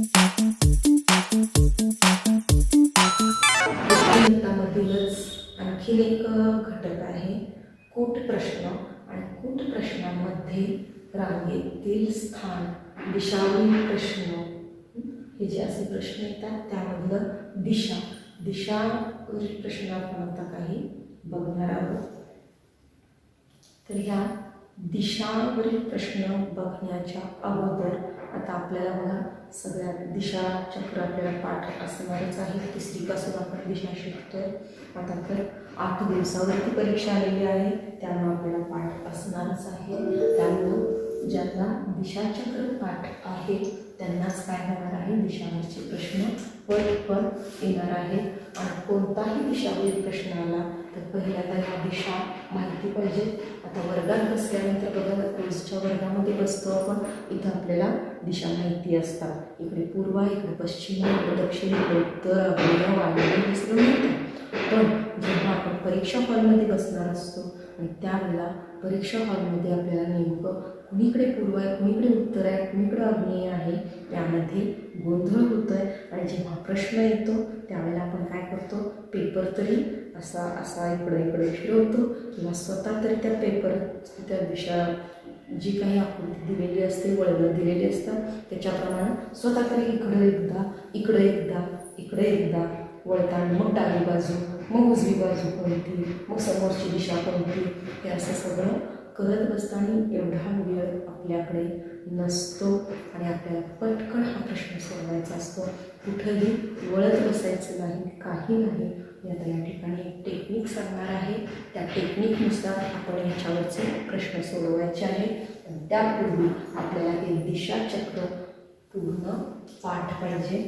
बुद्धिमत्तामधीलच आणखी एक घटक आहे. कूट प्रश्न आणि कूट प्रश्नामध्ये रांगेतील स्थान. दिशावरील प्रश्न. हे जे असे प्रश्न येतात त्यामधलं दिशा. दिशावरील प्रश्न आपण आता काही बघणार आहोत. तर ह्या दिशावरील प्रश्न बघण्याच्या अगोदर आता आपल्याला बघा सगळ्यात दिशा चक्र आपल्याला पाठ असणारच आहे. तिसरीपासून आपण दिशा शिकतोय. आता तर आठ दिवसावरती परीक्षा आलेली आहे. त्यामुळे आपल्याला पाठ असणारच आहे. त्यामुळं ज्यांना दिशाचक्र पाठ आहे त्यांनाच काय होणार आहे? दिशावरचे प्रश्न परत पण येणार आहेत. आणि कोणताही दिशावरील प्रश्न आला तर पहिल्या ह्या दिशा माहिती पाहिजे. आता वर्गात बसल्यानंतर बघा रोजच्या वर्गामध्ये बसतो आपण. इथं आपल्याला दिशा माहिती असतात. इकडे पूर्व आहे इकडे पश्चिम इकडे दक्षिण इकडे उत्तर अग्नेय वाढलेली हे सगळं पण जेव्हा आपण परीक्षा हॉलमध्ये बसणार असतो आणि त्यावेळेला परीक्षा हॉलमध्ये आपल्याला नेमकं कुणीकडे पूर्व आहे कुणीकडे उत्तर आहे कुणीकडे अग्नेय आहे त्यामध्ये गोंधळ होतो आहे आणि जेव्हा प्रश्न येतो त्यावेळेला आपण काय करतो? पेपर तरी असा असा इकडे इकडे फिरवतो किंवा स्वतः तरी त्या पेपर त्या दिशा जी काही आकृती दिलेली असते वळणं दिलेली असतात त्याच्याप्रमाणे स्वतः तरी इकडं एकदा इकडं एकदा इकडे एकदा वळताना मग डावी बाजू मग उजवी बाजू कोणती मग समोरची दिशा कोणती हे असं सगळं करत बसताना एवढा वेळ आपल्याकडे नसतो आणि आपल्याला पटकन हा प्रश्न सोडवायचा असतो. कुठंही वळत बसायचं नाही काही नाही. आता या ठिकाणी सांगणार आहे. त्या टेक्निकनुसार आपण ह्याच्यावरचे प्रश्न सोडवायचे आहे पण त्यापूर्वी आपल्याला हे दिशाचक्र पूर्ण पाठ पाहिजे.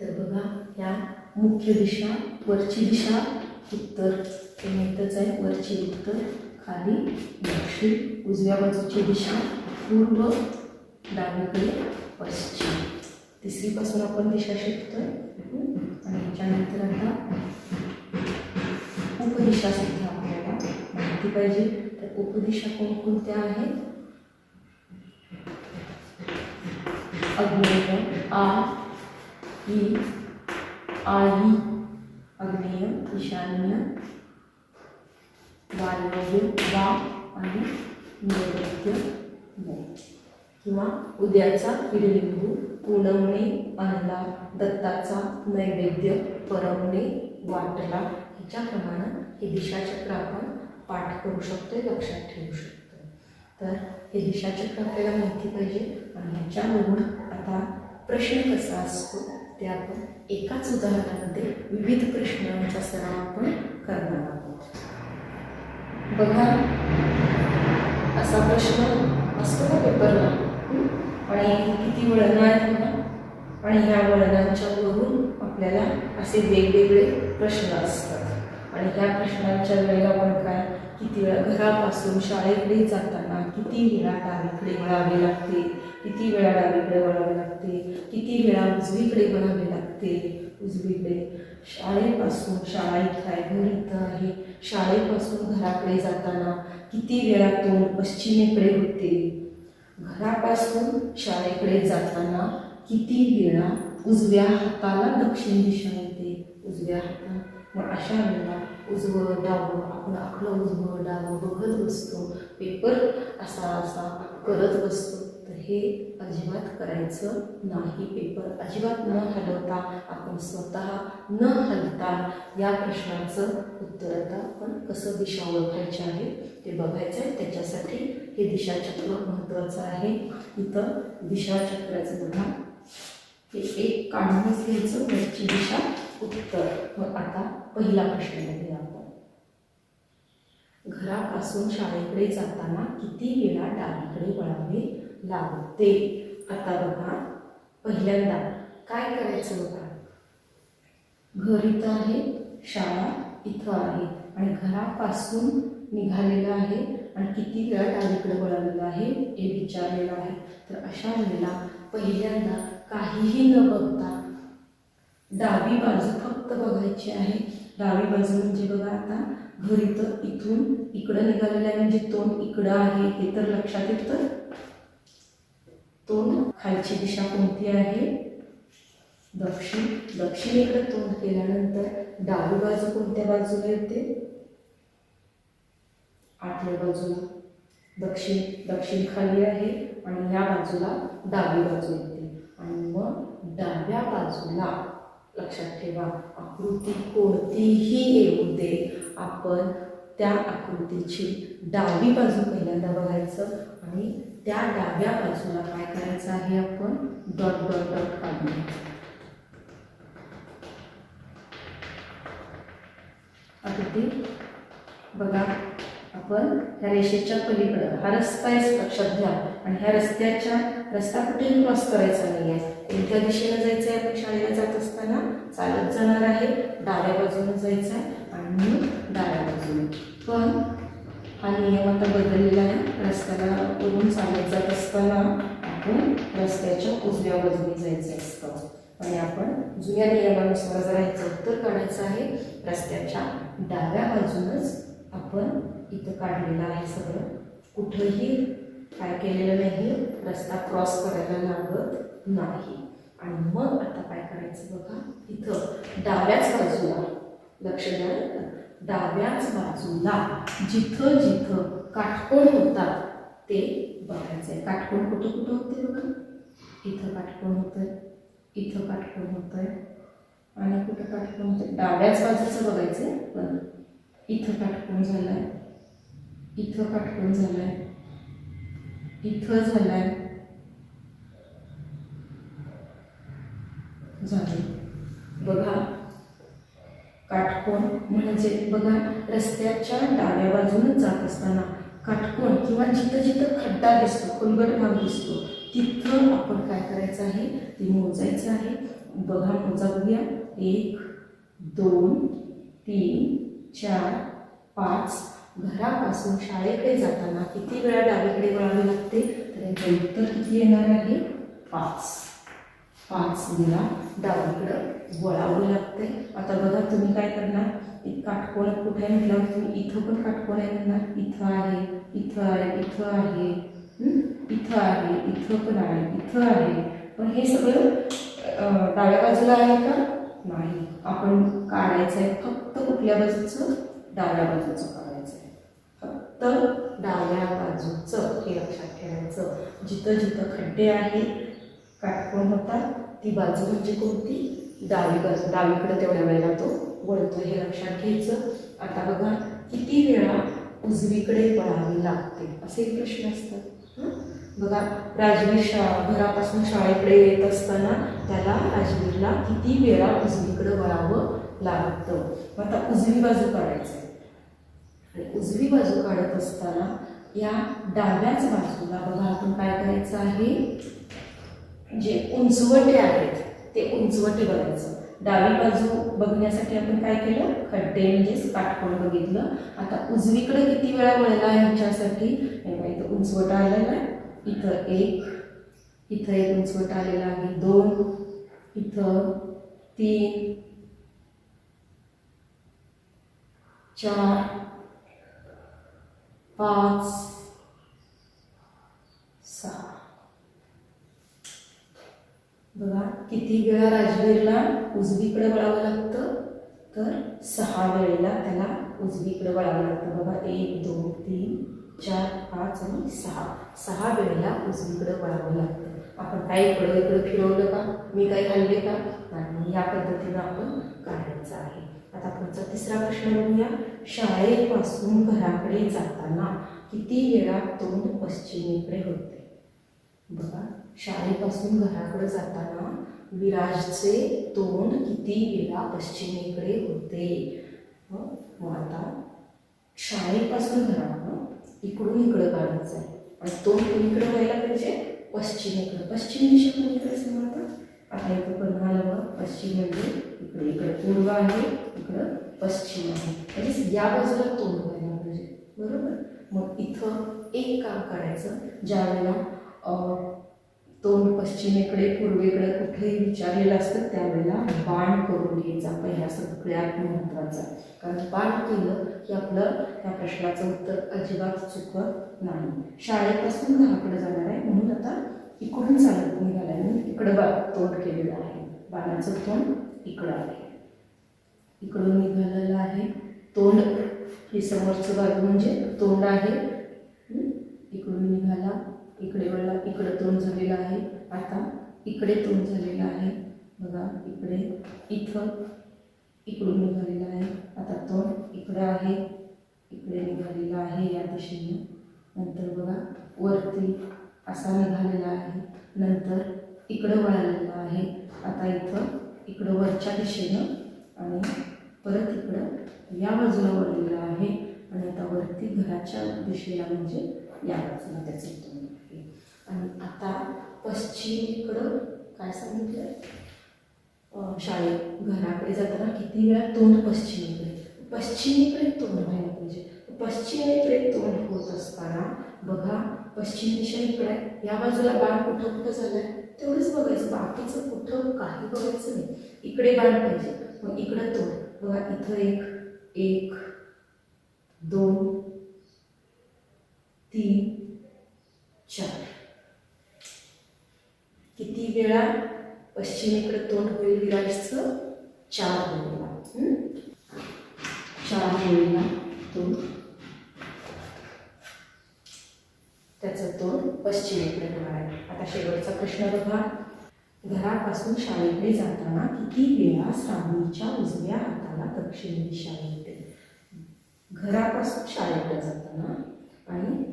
तर बघा या मुख्य दिशा वरची दिशा उत्तर हे माहीतच आहे. वरची उत्तर खाली दक्षिण उजव्या बाजूची दिशा पूर्व डावीकडे पश्चिम. तिसरीपासून आपण दिशा शिकतोय. उपदिशा सुद्धा आपल्याला माहिती पाहिजे. तर उपदिशा कोणकोणत्या आहेत? अग्नेय आ ई आई अग्नेय ईशान्य वायव्य वा आणि नैवेद्य किंवा उद्याचा किडलिंबू पुणवणे आणला दत्ताचा नैवेद्य परवणे वाटला ह्याच्याप्रमाणे हे दिशाचक्र आपण पाठ करू शकतो लक्षात ठेवू शकतो तर हे दिशाचक्र आपल्याला माहिती पाहिजे आणि ह्याच्यामधून आता प्रश्न कसा असतो ते आपण एकाच उदाहरणामध्ये विविध प्रश्नांचा सराव आपण करणार आहोत. बघा असा प्रश्न असतो का पेपरला. आणि किती वळणं आहेत ना आणि ह्या वळणांच्या वरून आपल्याला असे वेगवेगळे प्रश्न असतात. आणि त्या प्रश्नांच्या वेळेला पण काय किती वेळा घरापासून शाळेकडे जाताना किती वेळा डावीकडे वळावे लागते किती वेळा डावीकडे वळावे लागते किती वेळा उजवीकडे वळावे लागते उजवीकडे. शाळेपासून शाळा इथं आहे घर इथं आहे. शाळेपासून घराकडे जाताना किती वेळा तोंड पश्चिमेकडे होते. घरापासून शाळेकडे जाताना किती वेळा उजव्या हाताला दक्षिण दिशा येते उजव्या हाताला. मग अशा वेळेला उजवं डावं आपण आपलं उजवं डावं बघत बसतो. पेपर असा असा करत बसतो. तर हे अजिबात करायचं नाही. पेपर अजिबात न हलवता आपण स्वतः न हलता या प्रश्नाचं उत्तर आता आपण कसं दिशा ओळखायची आहे ते बघायचं आहे. त्याच्यासाठी हे दिशाचक्र महत्त्वाचं आहे. इथं दिशाचक्राचं बघा. हे एक काढूनच घ्यायचं त्याची दिशा उत्तर. मग आता पहिला प्रश्न बघूया आपण. घरापासून शाळेकडे जाताना किती वेळा डावीकडे वळावे लागते? आता बघा पहिल्यांदा काय करायचं बघा घर इथं आहे शाळा इथं आहे आणि घरापासून निघालेलं आहे आणि किती वेळा डावीकडे वळालेलं आहे हे विचारलेलं आहे. तर अशा वेळेला पहिल्यांदा काहीही न बघता डावी बाजू फक्त बघायची आहे. डावी बाजू म्हणजे बघा आता घर इथं इथून इकडं निघालेलं आहे म्हणजे तोंड इकडं आहे हे तर लक्षात येतं. तोंड खालची दिशा कोणती आहे? दक्षिण. दक्षिणेकडे तोंड केल्यानंतर डावी बाजू कोणत्या बाजूला येते? आठव्या बाजूला. दक्षिण दक्षिण खाली आहे आणि या बाजूला डावी बाजू येते. आणि मग डाव्या बाजूला लक्षात ठेवा. आकृती कोणतीही येऊ दे. आपण त्या आकृतीची डावी बाजू पहिल्यांदा बघायचं आणि त्या डाव्या बाजूला काय करायचं आहे आपण? डॉट डॉट डॉट काढणे आकृती बघा. आपण ह्या रेषेच्या पलीकडं हा रस्ता आहे लक्षात घ्या. आणि ह्या रस्त्याच्या रस्ता कुठेही क्रॉस करायचा नाही आहे कोणत्या दिशेनं जायचं आहे आपण शाळेला जात असताना चालत जाणार आहे डाव्या बाजूने जायचं आहे आणि डाव्या बाजूने. पण हा नियम आता बदललेला आहे. रस्त्याला वरून चालत जात असताना आपण रस्त्याच्या उजव्या बाजूने जायचं असतं. आणि आपण जुन्या नियमानुसार जर ह्याचं उत्तर काढायचं आहे रस्त्याच्या डाव्या बाजूनच आपण इथं काढलेलं आहे सगळं. कुठंही काय केलेलं नाही. रस्ता क्रॉस करायला लागत नाही. आणि मग आता काय करायचं बघा? इथं डाव्याच बाजूला लक्ष द्या डाव्याच बाजूला जिथं जिथं काटकोण होतात ते बघायचं आहे काटकोण कुठं कुठं होते बघा? इथं काटकोण होतं इथं काटकोण होतंय आहे आणि कुठं काटकोण होतं डाव्याच बाजूचं बघायचं आहे पण इथं काटकोण झालं आहे इथं काटकोण झालं आहे इथं झालं आहे झाले. बघा. काटकोण म्हणजे बघा रस्त्याच्या डाव्या बाजूनच जात असताना काटकोण किंवा जिथं जिथं खड्डा दिसतो खोलगट भाग दिसतो तिथं आपण काय करायचं आहे? ते मोजायचं आहे. बघा मोजा बघूया एक दोन तीन चार पाच घरापासून शाळेकडे जाताना किती वेळा डावीकडे वळावे लागते? तर याचं उत्तर किती येणार आहे? पाच. पाच वेळा डावीकडं वळावं लागते आता बघा तुम्ही काय करणार? एक काटकोण कुठे आहे म्हटल्यावर तुम्ही इथं पण काटकोण आहे म्हणणार. इथं आहे इथं आहे इथं आहे. इथं आहे इथं पण आहे इथं आहे. पण हे सगळं डाव्या बाजूला आहे का? नाही. आपण काढायचं आहे फक्त कुठल्या बाजूचं? डाव्या बाजूचं तर डाव्या बाजूचं हे लक्षात ठेवायचं. जिथं जिथं खड्डे आहेत काटकोण होतात ती बाजू म्हणजे कोणती? डावी बाजू. डावीकडे तेवढ्या वेळेला तो वळतो. हे लक्षात घ्यायचं. आता बघा किती वेळा उजवीकडे पळावी लागते? असे प्रश्न असतात. बघा राजवीर शाळा घरापासून शाळेकडे येत असताना त्याला राजवीरला किती वेळा उजवीकडे वळावं लागतं? मग आता उजवी बाजू काढायचं आहे आणि उजवी बाजू काढत असताना या डाव्याच बाजूला बघा आपण काय करायचं आहे? जे उंचवटे आहेत ते उंचवटे बघायचं. डावी बाजू बघण्यासाठी आपण काय केलं? खड्डे म्हणजेच काटकोण बघितलं. आता उजवीकडे किती वेळा वळला आहे ह्याच्यासाठी इथं उंचवटा आलेला आहे. इथं एक इथं एक उंचवटा आलेला आहे. दोन इथं तीन चार पाच सहा. बघा किती वेळा राजवीरला उजवीकडे वळावं लागतं तर सहा वेळेला त्याला उजवीकडे वळावं लागतं. बघा एक दोन तीन चार पाच आणि सहा. सहा वेळेला उजवीकडे वळावं लागतं. आपण काय इकडं इकडं फिरवलं का? मी काही खाल्ले का? नाही या पद्धतीनं आपण काढायचं आहे. आता पुढचा तिसरा प्रश्न बघूया. शाळेपासून घराकडे जाताना किती वेळा तोंड पश्चिमेकडे होते? बघा शाळेपासून घराकडे जाताना विराजचे तोंड किती वेळा पश्चिमेकडे होते? मग आता शाळेपासून घराकडं इकडून इकडं काढायचं आहे. आणि तोंड इकडं व्हायला पाहिजे? पश्चिमेकडे. पश्चिम दिशा कोणीकडे समजा आता इथं पण बघ पश्चिम म्हणजे इकडे इकडे पूर्व आहे इकडं पश्चिम आहे. म्हणजेच या बाजूला तोंड व्हायला पाहिजे बरोबर? मग इथं एक काम करायचं ज्या वेळेला तोंड पश्चिमेकडे पूर्वेकडे कुठेही विचारलेलं असतं त्यावेळेला बाण करून घ्यायचा पहिला सगळ्यात महत्त्वाचा. कारण बाण केलं की आपलं त्या प्रश्नाचं उत्तर अजिबात चुकत नाही. शाळेपासून घराकडे जाणार आहे म्हणून आता इकडून चालत निघाल्याने इकडं बा तोंड केलेलं आहे. बाणाचं तोंड इकडं आहे. इकडून निघालेलं आहे. तोंड हे समोरचं बाजू म्हणजे तोंड आहे. इकडून निघाला. इकडे वळला. इकडं तोंड झालेलं आहे. आता इकडे तोंड झालेलं आहे. बघा इकडे इथं इकडून निघालेलं आहे. आता तोंड इकडं आहे. इकडे निघालेलं आहे या दिशेने. नंतर बघा वरती असा निघालेला आहे. नंतर इकडं वळालेलं आहे. आता इथं इकडं वरच्या दिशेनं आणि परत इकडं या बाजूला वळलेलं आहे. आणि आता वरती घराच्या दिशेला म्हणजे या बाजूला त्याचं तोंड आहे. आणि आता पश्चिमेकडं काय सांगितलं शाळेत घराकडे जाताना किती वेळा तोंड पश्चिमेकडे. पश्चिमेकडे तोंड व्हायला पाहिजे. पश्चिमेकडे तोंड होत असताना बघा पश्चिम दिशा इकडे या बाजूला बाण कुठं कुठं झालं आहे तेवढंच बघायचं बाकीचं कुठं काही बघायचं नाही. इकडे बाण पाहिजे मग इकडं तोंड. बघा इथं एक एक दोन तीन चार. किती वेळा पश्चिमेकडे तोंड होईल विराजचं? चार वेळेला. चार वेळेला तोंड. त्याचं तोंड पश्चिमेकडे होणार आहे आता शेवटचा प्रश्न बघा. घरापासून शाळेकडे जाताना किती वेळा श्रावणीच्या उजव्या हाताला दक्षिण दिशा येते? घरापासून शाळेकडे जाताना आणि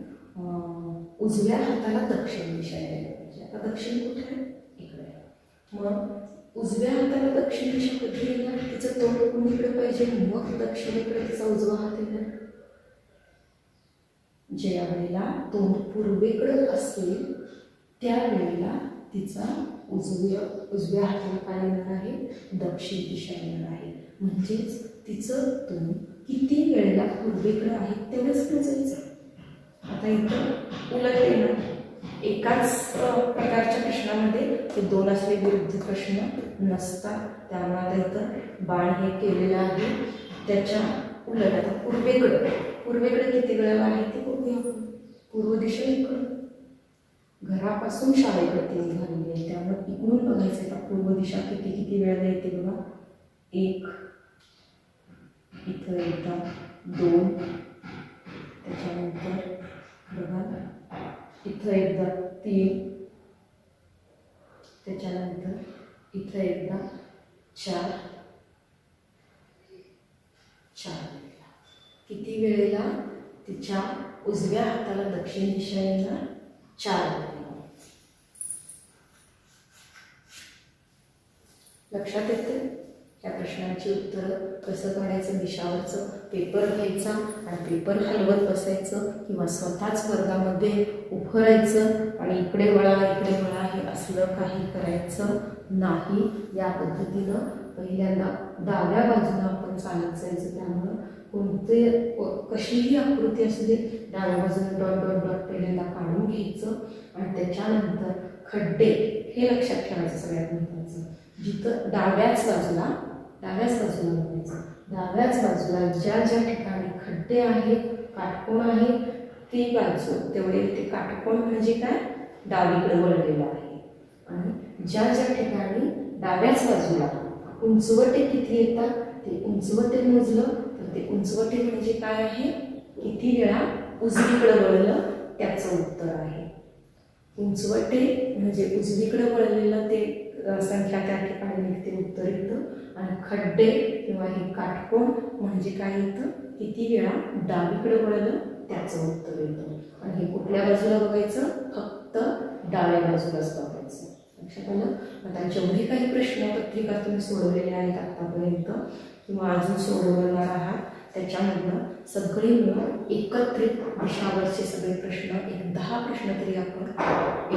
उजव्या हाताला दक्षिण दिशा यायला पाहिजे. आता दक्षिण कुठे आहे? इकडे. मग उजव्या हाताला दक्षिण दिशा कधी येणार तिचं तोंड कुणीकडे पाहिजे? मग दक्षिणेकडे तिचा उजवा हात येणार. ज्या वेळेला तोंड पूर्वेकडे असेल त्यावेळेला तिचा उजव्या उजव्या हाताला काय येणार आहे दक्षिण दिशा येणार आहे. म्हणजेच तिचं तोंड किती वेळेला पूर्वेकडे आहे तेवढंच मोजायचं आता इथं उलट येणार. एकाच प्रकारच्या प्रश्नामध्ये ते दोन असले विरुद्ध प्रश्न नसतात. त्यामुळे आता इथं बाण हे केलेलं आहे. त्याच्या उलट आता पूर्वेकडं. पूर्वेकडे किती वेळेला आहे ते बघूया. पूर्व दिशा इकडं घरापासून शाळेकडे ती निघालेली आहे. त्यामुळे इकडून बघायचं आहे. का पूर्व दिशा किती किती वेळेला येते बघा. एक इथं एकदा दोन त्याच्यानंतर बघा. इथं एकदा तीन त्याच्यानंतर इथं एकदा चार चार. किती वेळेला तिच्या उजव्या हाताला दक्षिण दिशा चार लक्षात येते या प्रश्नांची उत्तरं कसं काढायचं? दिशावरचं पेपर घ्यायचा आणि पेपर हलवत बसायचं किंवा स्वतःच वर्गामध्ये उभं राहायचं आणि इकडे वळा इकडे वळा हे असलं काही करायचं नाही या पद्धतीनं पहिल्यांदा डाव्या बाजूला आपण चालत जायचं त्यामुळं कोणते कशीही आकृती असू दे डाव्या बाजूला डॉट डॉट डॉट पहिल्यांदा काढून घ्यायचं आणि त्याच्यानंतर खड्डे हे लक्षात ठेवायचं सगळ्यात महत्त्वाचं. जिथं डाव्याच बाजूला डाव्याच बाजूला बघायचं. डाव्याच बाजूला ज्या ज्या ठिकाणी खड्डे आहेत काटकोण आहे ती बाजू तेवढे ते काटकोण म्हणजे काय? डावीकडे वळलेलं आहे. आणि ज्या ज्या ठिकाणी डाव्याच बाजूला उंचवटे किती येतात? ते उंचवटे मोजलं तर ते उंचवटे म्हणजे काय आहे? किती वेळा उजवीकडे वळलं? त्याचं उत्तर आहे. उंचवटे म्हणजे उजवीकडे वळलेलं ते संख्या त्या ठिकाणी निघते उत्तर येतं. आणि खड्डे किंवा हे काटकोण म्हणजे काय येतं? किती वेळा डावीकडे वळलं? त्याचं उत्तर येतं. आणि हे कुठल्या बाजूला बघायचं? फक्त डाव्या बाजूलाच बघायचं लक्षात आलं आता जेवढे काही प्रश्नपत्रिका तुम्ही सोडवलेल्या आहेत आत्तापर्यंत किंवा अजून सोडवणार आहात त्याच्यामधनं सगळे मिळून एकत्रित दिशावरचे सगळे प्रश्न एक दहा प्रश्न तरी आपण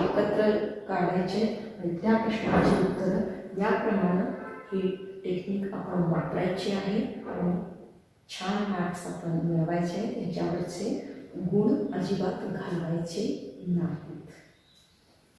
एकत्र काढायचे आणि त्या प्रश्नाची उत्तरं याप्रमाणे ही टेक्निक आपण वापरायची आहे. आणि छान मार्क्स आपण मिळवायचे आहेत याच्यावरचे गुण अजिबात घालवायचे नाही.